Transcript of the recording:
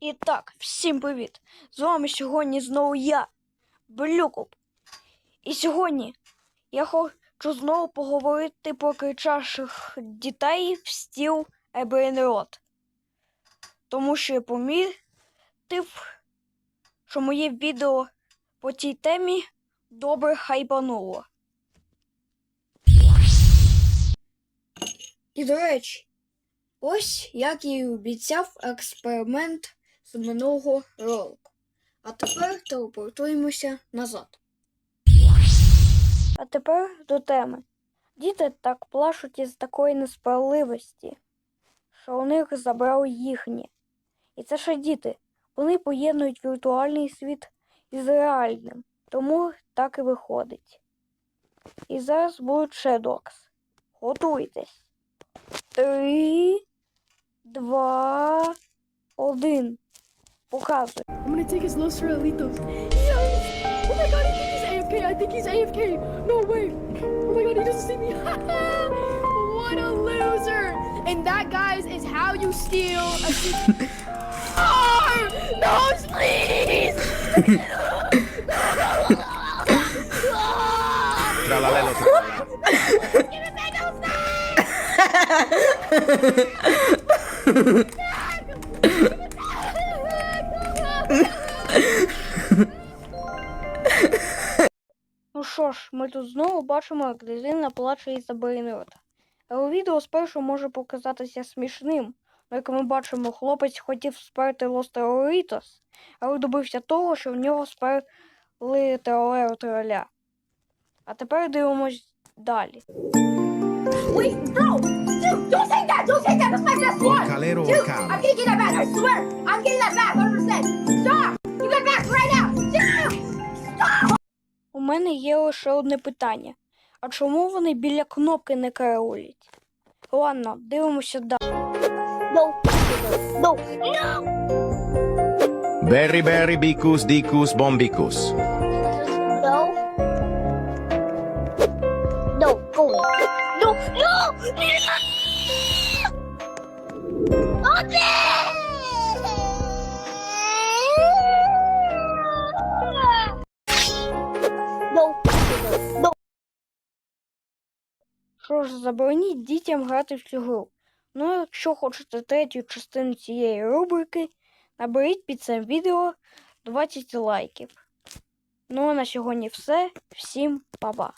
І так, всім привіт! З вами сьогодні знову я, Блюкуб. І сьогодні я хочу знову поговорити про кричащих дітей в стіл Ебрейнрод. Тому що я помітив, що моє відео по цій темі добре хайпануло. І до речі, ось як і обіцяв експеримент з минулого ролику. А тепер телепортуємося назад. А тепер до теми. Діти так плачуть із такої несправедливості, що у них забрали їхнє. І це ще діти. Вони поєднують віртуальний світ із реальним, тому так і виходить. І зараз будуть ще докс. Готуйтесь. Три, два, один. I'm gonna take his Los Relitos. Yes! Oh my god, I think he's AFK. I think he's AFK. No way. Oh my god, he doesn't see me. what a loser. And that, guys, is how you steal a oh, No, please! Give it back, Ну що ж, ми тут знову бачимо, як дитина плаче із-за Брейнрота. Але відео спершу може показатися смішним. Ну, Як ми бачимо, хлопець хотів сперти Лос Тероритос, але добився того, що в нього сперли Теролеро Троля. А тепер дивимось далі. Wait, bro! Dude, don't take that! Don't take that! That's my best one! Calero Dude, I'm gonna get that back, I swear! I'm getting that back, 100%! Мене є лише одне питання. А чому вони біля кнопки не караулять? Ладно, дивимося далі. No! No! Berry, berry, bicus, dicus, bombicus. No! No, go. No! No! No! No! Що ж, забороніть дітям грати в цю гру. Ну, якщо хочете третю частину цієї рубрики, наберіть під цим відео 20 лайків. Ну а на сьогодні все. Всім па-па.